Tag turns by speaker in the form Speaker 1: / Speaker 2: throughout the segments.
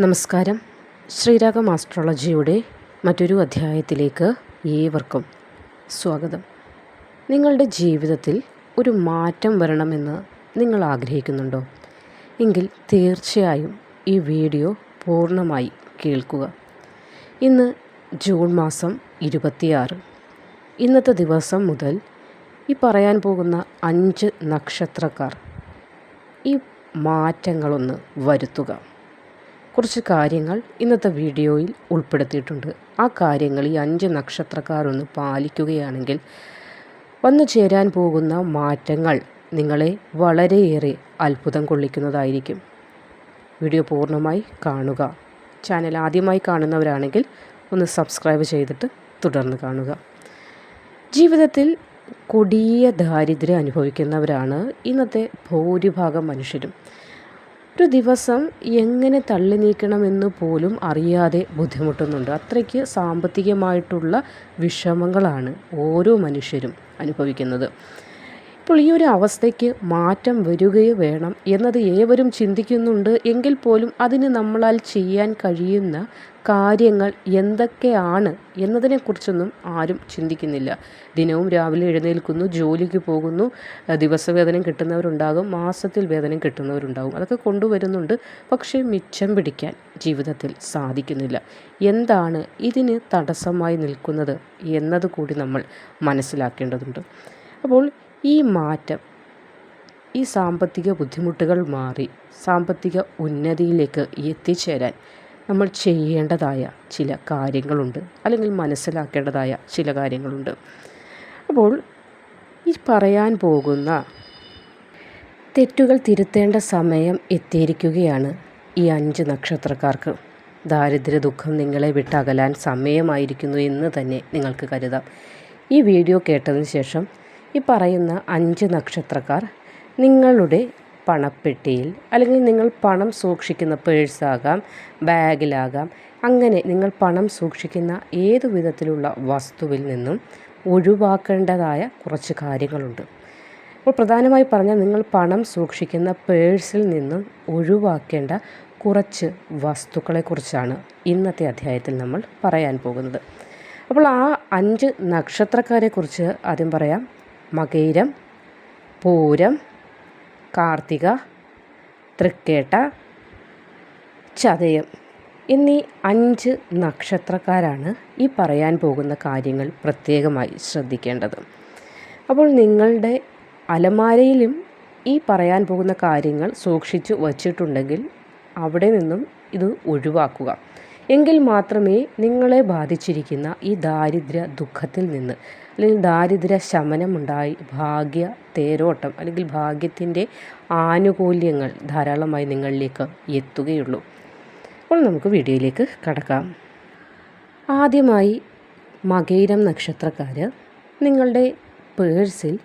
Speaker 1: നമസ്കാരം. ശ്രീരാഗം ആസ്ട്രോളജിയുടെ മറ്റൊരു അധ്യായത്തിലേക്ക് ഏവർക്കും സ്വാഗതം. നിങ്ങളുടെ ജീവിതത്തിൽ ഒരു മാറ്റം വരണമെന്ന് നിങ്ങൾ ആഗ്രഹിക്കുന്നുണ്ടോ? എങ്കിൽ തീർച്ചയായും ഈ വീഡിയോ പൂർണമായി കേൾക്കുക. ഇന്ന് ജൂൺ മാസം ഇരുപത്തിയാറ്. ഇന്നത്തെ ദിവസം മുതൽ ഈ പറയാൻ പോകുന്ന അഞ്ച് നക്ഷത്രക്കാർ ഈ മാറ്റങ്ങളൊന്ന് വരുത്തുക. കുറച്ച് കാര്യങ്ങൾ ഇന്നത്തെ വീഡിയോയിൽ ഉൾപ്പെടുത്തിയിട്ടുണ്ട്. ആ കാര്യങ്ങൾ ഈ അഞ്ച് നക്ഷത്രക്കാരൊന്ന് പാലിക്കുകയാണെങ്കിൽ വന്നു ചേരാൻ പോകുന്ന മാറ്റങ്ങൾ നിങ്ങളെ വളരെയേറെ അത്ഭുതം കൊള്ളിക്കുന്നതായിരിക്കും. വീഡിയോ പൂർണമായി കാണുക. ചാനൽ ആദ്യമായി കാണുന്നവരാണെങ്കിൽ ഒന്ന് സബ്സ്ക്രൈബ് ചെയ്തിട്ട് തുടർന്ന് കാണുക. ജീവിതത്തിൽ കൊടിയ ദാരിദ്ര്യം അനുഭവിക്കുന്നവരാണ് ഇന്നത്തെ ഭൂരിഭാഗം മനുഷ്യരും. ഒരു ദിവസം എങ്ങനെ തള്ളി നീക്കണമെന്ന് പോലും അറിയാതെ ബുദ്ധിമുട്ടുന്നുണ്ട്. അത്രയ്ക്ക് സാമ്പത്തികമായിട്ടുള്ള വിഷമങ്ങളാണ് ഓരോ മനുഷ്യരും അനുഭവിക്കുന്നത്. ഇപ്പോൾ ഈ ഒരു അവസ്ഥയ്ക്ക് മാറ്റം വരികയോ വേണം എന്നത് ഏവരും ചിന്തിക്കുന്നുണ്ട്. എങ്കിൽ പോലും അതിന് നമ്മളാൽ ചെയ്യാൻ കഴിയുന്ന കാര്യങ്ങൾ എന്തൊക്കെയാണ് എന്നതിനെക്കുറിച്ചൊന്നും ആരും ചിന്തിക്കുന്നില്ല. ദിനവും രാവിലെ എഴുന്നേൽക്കുന്നു ജോലിക്ക് പോകുന്നു ദിവസവേതനം കിട്ടുന്നവരുണ്ടാകും മാസത്തിൽ വേതനം കിട്ടുന്നവരുണ്ടാകും. അതൊക്കെ കൊണ്ടുവരുന്നുണ്ട്. പക്ഷേ മിച്ചം പിടിക്കാൻ ജീവിതത്തിൽ സാധിക്കുന്നില്ല. എന്താണ് ഇതിന് തടസ്സമായി നിൽക്കുന്നത് എന്നത് കൂടി നമ്മൾ മനസ്സിലാക്കേണ്ടതുണ്ട്. അപ്പോൾ ഈ മാറ്റം ഈ സാമ്പത്തിക ബുദ്ധിമുട്ടുകൾ മാറി സാമ്പത്തിക ഉന്നതിയിലേക്ക് എത്തിച്ചേരാൻ നമ്മൾ ചെയ്യേണ്ടതായ ചില കാര്യങ്ങളുണ്ട്. അല്ലെങ്കിൽ മനസ്സിലാക്കേണ്ടതായ ചില കാര്യങ്ങളുണ്ട്. അപ്പോൾ ഈ പറയാൻ പോകുന്ന തെറ്റുകൾ തിരുത്തേണ്ട സമയം എത്തിയിരിക്കുകയാണ് ഈ അഞ്ച് നക്ഷത്രക്കാർക്ക്. ദാരിദ്ര്യ ദുഃഖം നിങ്ങളെ വിട്ടകലാൻ സമയമായിരിക്കുന്നു എന്ന് തന്നെ നിങ്ങൾക്ക് കരുതാം. ഈ വീഡിയോ കേട്ടതിന് ശേഷം ഈ പറയുന്ന അഞ്ച് നക്ഷത്രക്കാർ നിങ്ങളുടെ പണപ്പെട്ടിയിൽ അല്ലെങ്കിൽ നിങ്ങൾ പണം സൂക്ഷിക്കുന്ന പേഴ്സാകാം ബാഗിലാകാം അങ്ങനെ നിങ്ങൾ പണം സൂക്ഷിക്കുന്ന ഏതു വിധത്തിലുള്ള വസ്തുവിൽ നിന്നും ഒഴിവാക്കേണ്ടതായ കുറച്ച് കാര്യങ്ങളുണ്ട്. അപ്പോൾ പ്രധാനമായി പറഞ്ഞാൽ നിങ്ങൾ പണം സൂക്ഷിക്കുന്ന പേഴ്സിൽ നിന്നും ഒഴിവാക്കേണ്ട കുറച്ച് വസ്തുക്കളെക്കുറിച്ചാണ് ഇന്നത്തെ അധ്യായത്തിൽ നമ്മൾ പറയാൻ പോകുന്നത്. അപ്പോൾ ആ അഞ്ച് നക്ഷത്രക്കാരെക്കുറിച്ച് ആദ്യം പറയാം. മകൈരം പൂരം കാർത്തിക തൃക്കേട്ട ചതയം എന്നീ അഞ്ച് നക്ഷത്രക്കാരാണ് ഈ പറയാൻ പോകുന്ന കാര്യങ്ങൾ പ്രത്യേകമായി ശ്രദ്ധിക്കേണ്ടത്. അപ്പോൾ നിങ്ങളുടെ അലമാരയിലും ഈ പറയാൻ പോകുന്ന കാര്യങ്ങൾ സൂക്ഷിച്ചു വച്ചിട്ടുണ്ടെങ്കിൽ അവിടെ നിന്നും ഇത് ഒഴിവാക്കുക. എങ്കിൽ മാത്രമേ നിങ്ങളെ ബാധിച്ചിരിക്കുന്ന ഈ ദാരിദ്ര്യ ദുഃഖത്തിൽ നിന്ന് അല്ലെങ്കിൽ ദാരിദ്ര്യ ശമനമുണ്ടായി. ഭാഗ്യ തേരോട്ടം അല്ലെങ്കിൽ ഭാഗ്യത്തിന്റെ ആനുകൂല്യങ്ങൾ ധാരാളമായി നിങ്ങളിലേക്ക് എത്തുകയുള്ളൂ. അപ്പോൾ നമുക്ക് വീഡിയോയിലേക്ക് കടക്കാം. ആദ്യമായി മകയിരം നക്ഷത്രക്കാർ നിങ്ങളുടെ പേഴ്സിൽ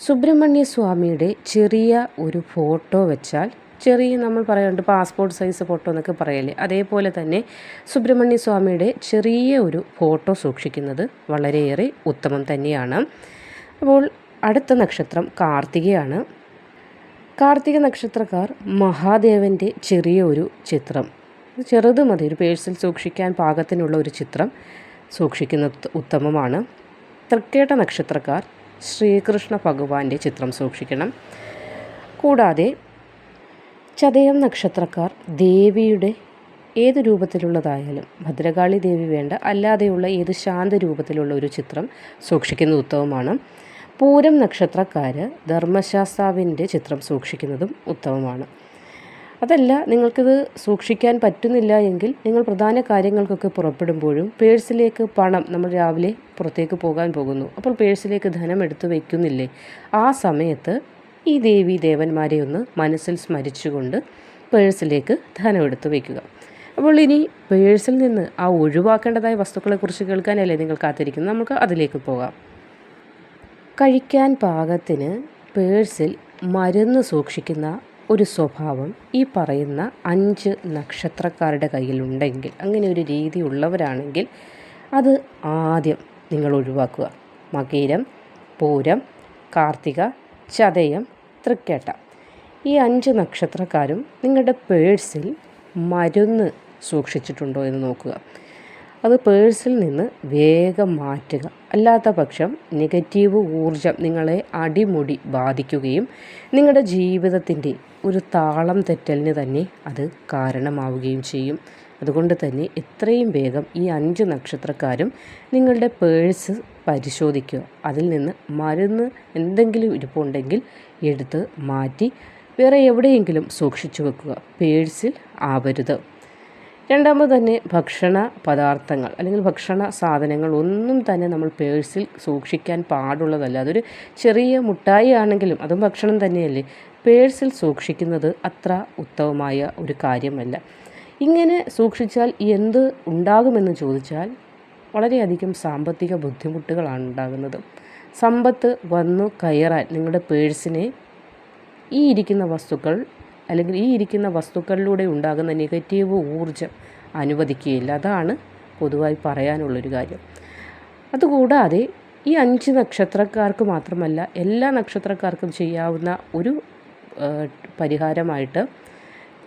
Speaker 1: സുബ്രഹ്മണ്യ സ്വാമിയുടെ ചെറിയ ഒരു ഫോട്ടോ വെച്ചാൽ ചെറിയ നമ്മൾ പറയാറുണ്ട് പാസ്പോർട്ട് സൈസ് ഫോട്ടോ എന്നൊക്കെ പറയല്ലേ അതേപോലെ തന്നെ സുബ്രഹ്മണ്യ സ്വാമിയുടെ ചെറിയ ഒരു ഫോട്ടോ സൂക്ഷിക്കുന്നത് വളരെയേറെ ഉത്തമം തന്നെയാണ്. അപ്പോൾ അടുത്ത നക്ഷത്രം കാർത്തികയാണ്. കാർത്തിക നക്ഷത്രക്കാർ മഹാദേവന്റെ ചെറിയ ഒരു ചിത്രം. ചെറുത് മതി ഒരു പേഴ്സിൽ സൂക്ഷിക്കാൻ പാകത്തിനുള്ള ഒരു ചിത്രം സൂക്ഷിക്കുന്നത് ഉത്തമമാണ്. തൃക്കേട്ട നക്ഷത്രക്കാർ ശ്രീകൃഷ്ണ ഭഗവാന്റെ ചിത്രം സൂക്ഷിക്കണം. കൂടാതെ ചതയം നക്ഷത്രക്കാർ ദേവിയുടെ ഏത് രൂപത്തിലുള്ളതായാലും ഭദ്രകാളി ദേവി വേണ്ട അല്ലാതെയുള്ള ഏത് ശാന്ത രൂപത്തിലുള്ള ഒരു ചിത്രം സൂക്ഷിക്കുന്ന ഉത്തമമാണ്. പൂരം നക്ഷത്രക്കാർ ധർമ്മശാസ്താവിന്റെ ചിത്രം സൂക്ഷിക്കുന്നതും ഉത്തമമാണ്. അതല്ല നിങ്ങൾക്കിത് സൂക്ഷിക്കാൻ പറ്റുന്നില്ല എങ്കിൽ നിങ്ങൾ പ്രധാന കാര്യങ്ങൾക്കൊക്കെ പുറപ്പെടുമ്പോഴും പേഴ്സിലേക്ക് പണം നമ്മൾ രാവിലെ പുറത്തേക്ക് പോകാൻ പോകുന്നു. അപ്പോൾ പേഴ്സിലേക്ക് ധനം എടുത്തു വയ്ക്കുന്നില്ലേ? ആ സമയത്ത് ഈ ദേവി ദേവന്മാരെ ഒന്ന് മനസ്സിൽ സ്മരിച്ചുകൊണ്ട് പേഴ്സിലേക്ക് ധനം എടുത്തു വയ്ക്കുക അപ്പോൾ ഇനി പേഴ്സിൽ നിന്ന് ആ ഒഴിവാക്കേണ്ടതായ വസ്തുക്കളെക്കുറിച്ച് കേൾക്കാനല്ലേ നിങ്ങൾ കാത്തിരിക്കുന്നത്? നമുക്ക് അതിലേക്ക് പോകാം. കഴിക്കാൻ പാകത്തിന് പേഴ്സിൽ മരുന്ന് സൂക്ഷിക്കുന്ന ഒരു സ്വഭാവം ഈ പറയുന്ന അഞ്ച് നക്ഷത്രക്കാരുടെ കയ്യിലുണ്ടെങ്കിൽ അങ്ങനെ ഒരു രീതി ഉള്ളവരാണെങ്കിൽ അത് ആദ്യം നിങ്ങൾ ഒഴിവാക്കുക. മകീരം പൂരം കാർത്തിക ചതയം തൃക്കേട്ട. ഈ അഞ്ച് നക്ഷത്രക്കാരും നിങ്ങളുടെ പേഴ്സിൽ മരുന്ന് സൂക്ഷിച്ചിട്ടുണ്ടോ എന്ന് നോക്കുക. അത് പേഴ്സിൽ നിന്ന് വേഗം മാറ്റുക. അല്ലാത്ത പക്ഷം നെഗറ്റീവ് ഊർജം നിങ്ങളെ അടിമുടി ബാധിക്കുകയും നിങ്ങളുടെ ജീവിതത്തിന്റെ ഒരു താളം തെറ്റലിന് തന്നെ അത് കാരണമാവുകയും ചെയ്യും. അതുകൊണ്ട് തന്നെ എത്രയും വേഗം ഈ അഞ്ച് നക്ഷത്രക്കാരും നിങ്ങളുടെ പേഴ്സ് പരിശോധിക്കുക. അതിൽ നിന്ന് മരുന്ന് എന്തെങ്കിലും ഇരിപ്പുണ്ടെങ്കിൽ എടുത്ത് മാറ്റി വേറെ എവിടെയെങ്കിലും സൂക്ഷിച്ചു വെക്കുക. പേഴ്സിൽ ആവരുത്. രണ്ടാമത് തന്നെ ഭക്ഷണ പദാർത്ഥങ്ങൾ അല്ലെങ്കിൽ ഭക്ഷണ സാധനങ്ങൾ ഒന്നും തന്നെ നമ്മൾ പേഴ്സിൽ സൂക്ഷിക്കാൻ പാടുള്ളതല്ല. അതൊരു ചെറിയ മുട്ടായി ആണെങ്കിലും അതും ഭക്ഷണം തന്നെയല്ലേ. പേഴ്സിൽ സൂക്ഷിക്കുന്നത് അത്ര ഉത്തമമായ ഒരു കാര്യമല്ല. ഇങ്ങനെ സൂക്ഷിച്ചാൽ എന്ത് ഉണ്ടാകുമെന്ന് ചോദിച്ചാൽ വളരെയധികം സാമ്പത്തിക ബുദ്ധിമുട്ടുകളാണ് ഉണ്ടാകുന്നത്. സമ്പത്ത് വന്നു കയറാൻ നിങ്ങളുടെ പേഴ്സിനെ ഈ ഇരിക്കുന്ന വസ്തുക്കൾ അല്ലെങ്കിൽ ഈ ഇരിക്കുന്ന വസ്തുക്കളിലൂടെ ഉണ്ടാകുന്ന നെഗറ്റീവ് ഊർജം അനുവദിക്കുകയില്ല. അതാണ് പൊതുവായി പറയാനുള്ളൊരു കാര്യം. അതുകൂടാതെ ഈ അഞ്ച് നക്ഷത്രക്കാർക്ക് മാത്രമല്ല എല്ലാ നക്ഷത്രക്കാർക്കും ചെയ്യാവുന്ന ഒരു പരിഹാരമായിട്ട്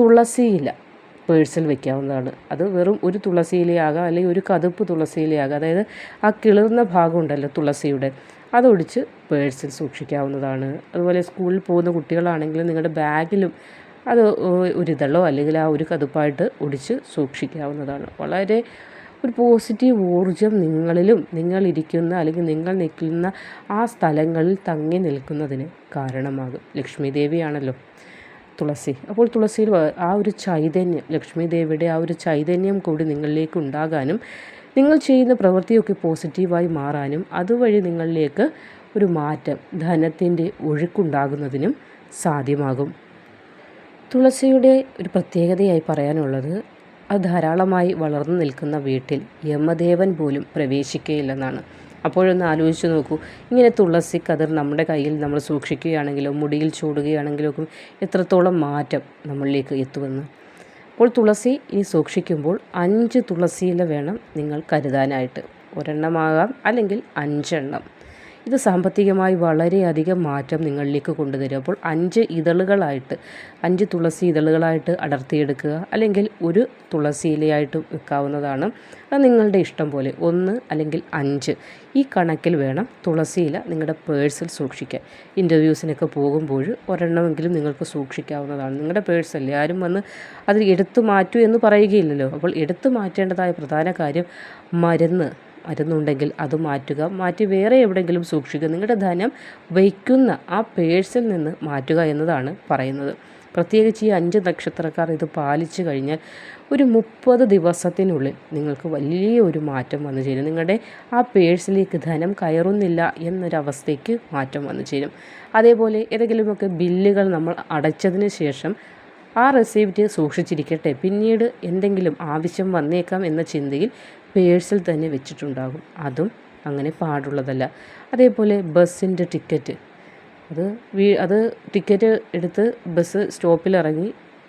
Speaker 1: തുളസിയില പേഴ്സിൽ വെക്കാവുന്നതാണ്. അത് വെറും ഒരു തുളസിയിലയാകാം അല്ലെങ്കിൽ ഒരു കതുപ്പ് തുളസിയിലയാകാം. അതായത് ആ കിളിർന്ന ഭാഗമുണ്ടല്ലോ തുളസിയുടെ. അതൊടിച്ച് പേഴ്സിൽ സൂക്ഷിക്കാവുന്നതാണ്. അതുപോലെ സ്കൂളിൽ പോകുന്ന കുട്ടികളാണെങ്കിലും നിങ്ങളുടെ ബാഗിലും അത് ഒരിതളോ അല്ലെങ്കിൽ ആ ഒരു കതുപ്പായിട്ട് ഒടിച്ച് സൂക്ഷിക്കാവുന്നതാണ്. വളരെ ഒരു പോസിറ്റീവ് ഊർജം നിങ്ങളിലും നിങ്ങളിരിക്കുന്ന അല്ലെങ്കിൽ നിങ്ങൾ നിൽക്കുന്ന ആ സ്ഥലങ്ങളിൽ തങ്ങി നിൽക്കുന്നതിന് കാരണമാകും. ലക്ഷ്മി ദേവിയാണല്ലോ. തുളസി. അപ്പോൾ തുളസിയിൽ ആ ഒരു ചൈതന്യം ലക്ഷ്മി ദേവിയുടെ ആ ഒരു ചൈതന്യം കൂടി നിങ്ങളിലേക്ക് ഉണ്ടാകാനും നിങ്ങൾ ചെയ്യുന്ന പ്രവൃത്തിയൊക്കെ പോസിറ്റീവായി മാറാനും അതുവഴി നിങ്ങളിലേക്ക് ഒരു മാറ്റം ധനത്തിന്റെ ഒഴുക്കുണ്ടാകുന്നതിനും സാധ്യമാകും. തുളസിയുടെ ഒരു പ്രത്യേകതയായി പറയാനുള്ളത് അത് ധാരാളമായി വളർന്നു നിൽക്കുന്ന വീട്ടിൽ യമദേവൻ പോലും പ്രവേശിക്കുകയില്ലെന്നാണ്. അപ്പോഴൊന്ന് ആലോചിച്ച് നോക്കൂ. ഇങ്ങനെ തുളസി കതിർ നമ്മുടെ കയ്യിൽ നമ്മൾ സൂക്ഷിക്കുകയാണെങ്കിലോ മുടിയിൽ ചൂടുകയാണെങ്കിലോ ഒക്കെ എത്രത്തോളം മാറ്റം നമ്മളിലേക്ക് എത്തുമെന്ന്. അപ്പോൾ തുളസി ഇനി സൂക്ഷിക്കുമ്പോൾ അഞ്ച് തുളസിയില വേണം നിങ്ങൾ കരുതാനായിട്ട്. ഒരെണ്ണമാകാം അല്ലെങ്കിൽ അഞ്ചെണ്ണം. ഇത് സാമ്പത്തികമായി വളരെയധികം മാറ്റം നിങ്ങളിലേക്ക് കൊണ്ടുതരും. അപ്പോൾ അഞ്ച് ഇതളുകളായിട്ട് അഞ്ച് തുളസി ഇതളുകളായിട്ട് അടർത്തിയെടുക്കുക. അല്ലെങ്കിൽ ഒരു തുളസി ഇലയായിട്ട് വെക്കാവുന്നതാണ്. അത് നിങ്ങളുടെ ഇഷ്ടം പോലെ ഒന്ന് അല്ലെങ്കിൽ അഞ്ച്. ഈ കണക്കിൽ വേണം തുളസി ഇല നിങ്ങളുടെ പേഴ്സിൽ സൂക്ഷിക്കാൻ. ഇന്റർവ്യൂസിനൊക്കെ പോകുമ്പോൾ ഒരെണ്ണമെങ്കിലും നിങ്ങൾക്ക് സൂക്ഷിക്കാവുന്നതാണ്. നിങ്ങളുടെ പേഴ്സല്ലേ ആരും വന്ന് അത് എടുത്തു മാറ്റൂ എന്ന് പറയുകയില്ലല്ലോ. അപ്പോൾ എടുത്തു മാറ്റേണ്ടതായ പ്രധാന കാര്യം മരുന്ന്. മരുന്നുണ്ടെങ്കിൽ അത് മാറ്റുക. മാറ്റി വേറെ എവിടെയെങ്കിലും സൂക്ഷിക്കുക. നിങ്ങളുടെ ധനം വയ്ക്കുന്ന ആ പേഴ്സിൽ നിന്ന് മാറ്റുക എന്നതാണ് പറയുന്നത്. പ്രത്യേകിച്ച് ഈ അഞ്ച് നക്ഷത്രക്കാർ ഇത് പാലിച്ചു കഴിഞ്ഞാൽ ഒരു മുപ്പത് ദിവസത്തിനുള്ളിൽ നിങ്ങൾക്ക് വലിയ ഒരു മാറ്റം വന്നു ചേരും. നിങ്ങളുടെ ആ പേഴ്സിലേക്ക് ധനം കയറുന്നില്ല എന്നൊരവസ്ഥയ്ക്ക് മാറ്റം വന്നു ചേരും. അതേപോലെ ഏതെങ്കിലുമൊക്കെ ബില്ലുകൾ നമ്മൾ അടച്ചതിന് ശേഷം ആ റെസീപ്റ്റ് സൂക്ഷിച്ചിരിക്കട്ടെ. പിന്നീട് എന്തെങ്കിലും ആവശ്യം വന്നേക്കാം എന്ന ചിന്തയിൽ പേഴ്സിൽ തന്നെ വെച്ചിട്ടുണ്ടാകും. അതും അങ്ങനെ പാടുള്ളതല്ല. അതേപോലെ ബസ്സിന്റെ ടിക്കറ്റ്. അത് വീ അത് ടിക്കറ്റ് എടുത്ത് ബസ് സ്റ്റോപ്പിൽ ഇറങ്ങി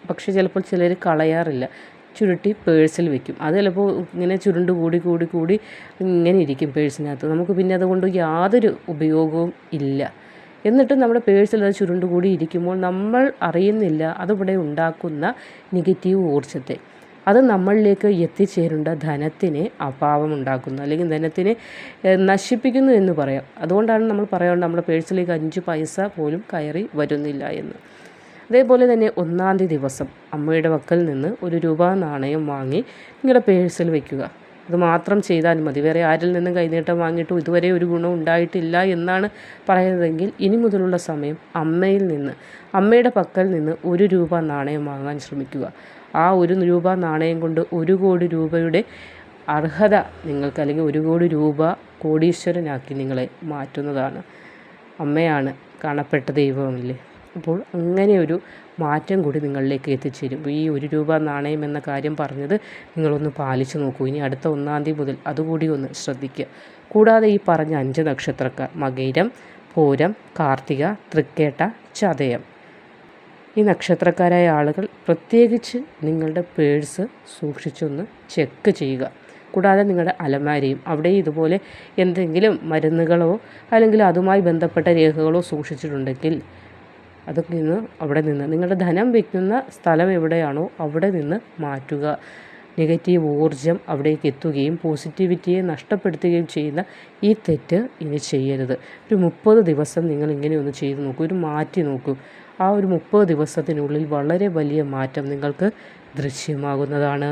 Speaker 1: പക്ഷേ ചിലപ്പോൾ ചിലർ കളയാറില്ല. ചുരുട്ടി പേഴ്സിൽ വെക്കും. അത് ചിലപ്പോൾ ഇങ്ങനെ ചുരുണ്ട് കൂടി കൂടി കൂടി ഇങ്ങനെ ഇരിക്കും പേഴ്സിനകത്ത്. നമുക്ക് പിന്നെ അതുകൊണ്ട് യാതൊരു ഉപയോഗവും ഇല്ല. എന്നിട്ട് നമ്മുടെ പേഴ്സിൽ അത് ചുരുണ്ട് കൂടി ഇരിക്കുമ്പോൾ നമ്മൾ അറിയുന്നില്ല. അതിവിടെ ഉണ്ടാക്കുന്ന നെഗറ്റീവ് ഊർജത്തെ. അത് നമ്മളിലേക്ക് എത്തിച്ചേരേണ്ട ധനത്തിന് അഭാവമുണ്ടാക്കുന്നു. അല്ലെങ്കിൽ ധനത്തിനെ നശിപ്പിക്കുന്നു എന്ന് പറയാം. അതുകൊണ്ടാണ് നമ്മൾ പറയാറുണ്ട് നമ്മുടെ പേഴ്സിലേക്ക് അഞ്ച് പൈസ പോലും കയറി വരുന്നില്ല എന്ന്. അതേപോലെ തന്നെ ഒന്നാം തീയതി ദിവസം അമ്മയുടെ വക്കൽ നിന്ന് ഒരു രൂപ നാണയം വാങ്ങി നിങ്ങളുടെ പേഴ്സിൽ വയ്ക്കുക അത് മാത്രം ചെയ്താൽ മതി. വേറെ ആരിൽ നിന്നും കൈനീട്ടം വാങ്ങിയിട്ടും ഇതുവരെ ഒരു ഗുണം ഉണ്ടായിട്ടില്ല എന്നാണ് പറയുന്നതെങ്കിൽ ഇനി മുതലുള്ള സമയം അമ്മയിൽ നിന്ന് അമ്മയുടെ പക്കൽ നിന്ന് ഒരു രൂപ നാണയം വാങ്ങാൻ ശ്രമിക്കുക. ആ ഒരു രൂപ നാണയം കൊണ്ട് ഒരു കോടി രൂപയുടെ അർഹത നിങ്ങൾക്ക് അല്ലെങ്കിൽ ഒരു കോടി രൂപ കോടീശ്വരനാക്കി നിങ്ങളെ മാറ്റുന്നതാണ്. അമ്മയാണ് കാണപ്പെട്ട ദൈവമല്ലേ? അപ്പോൾ അങ്ങനെ ഒരു മാറ്റം കൂടി നിങ്ങളിലേക്ക് എത്തിച്ചേരും. ഈ ഒരു രൂപ നാണയം എന്ന കാര്യം പറഞ്ഞത് നിങ്ങളൊന്ന് പാലിച്ചു നോക്കൂ. ഇനി അടുത്ത ഒന്നാം തീയതി മുതൽ അതുകൂടി ഒന്ന് ശ്രദ്ധിക്കുക. കൂടാതെ ഈ പറഞ്ഞ അഞ്ച് നക്ഷത്രക്കാർ മകയിരം പൂരം കാർത്തിക തൃക്കേട്ട ചതയം. ഈ നക്ഷത്രക്കാരായ ആളുകൾ പ്രത്യേകിച്ച് നിങ്ങളുടെ പേഴ്സ് സൂക്ഷിച്ചൊന്ന് ചെക്ക് ചെയ്യുക. കൂടാതെ നിങ്ങളുടെ അലമാരയും അവിടെ ഇതുപോലെ എന്തെങ്കിലും മരുന്നുകളോ അല്ലെങ്കിൽ അതുമായി ബന്ധപ്പെട്ട രേഖകളോ സൂക്ഷിച്ചിട്ടുണ്ടെങ്കിൽ അതൊക്കെ നിന്ന് അവിടെ നിന്ന് നിങ്ങളുടെ ധനം വയ്ക്കുന്ന സ്ഥലം എവിടെയാണോ അവിടെ നിന്ന് മാറ്റുക. നെഗറ്റീവ് ഊർജം അവിടേക്ക് എത്തുകയും പോസിറ്റിവിറ്റിയെ നഷ്ടപ്പെടുത്തുകയും ചെയ്യുന്ന ഈ തെറ്റ് ഇനി ചെയ്യരുത്. ഒരു മുപ്പത് ദിവസം നിങ്ങൾ ഇങ്ങനെ ഒന്ന് ചെയ്ത് നോക്കൂ ഒരു മാറ്റി നോക്കൂ. ആ ഒരു മുപ്പത് ദിവസത്തിനുള്ളിൽ വളരെ വലിയ മാറ്റം നിങ്ങൾക്ക് ദൃശ്യമാകുന്നതാണ്.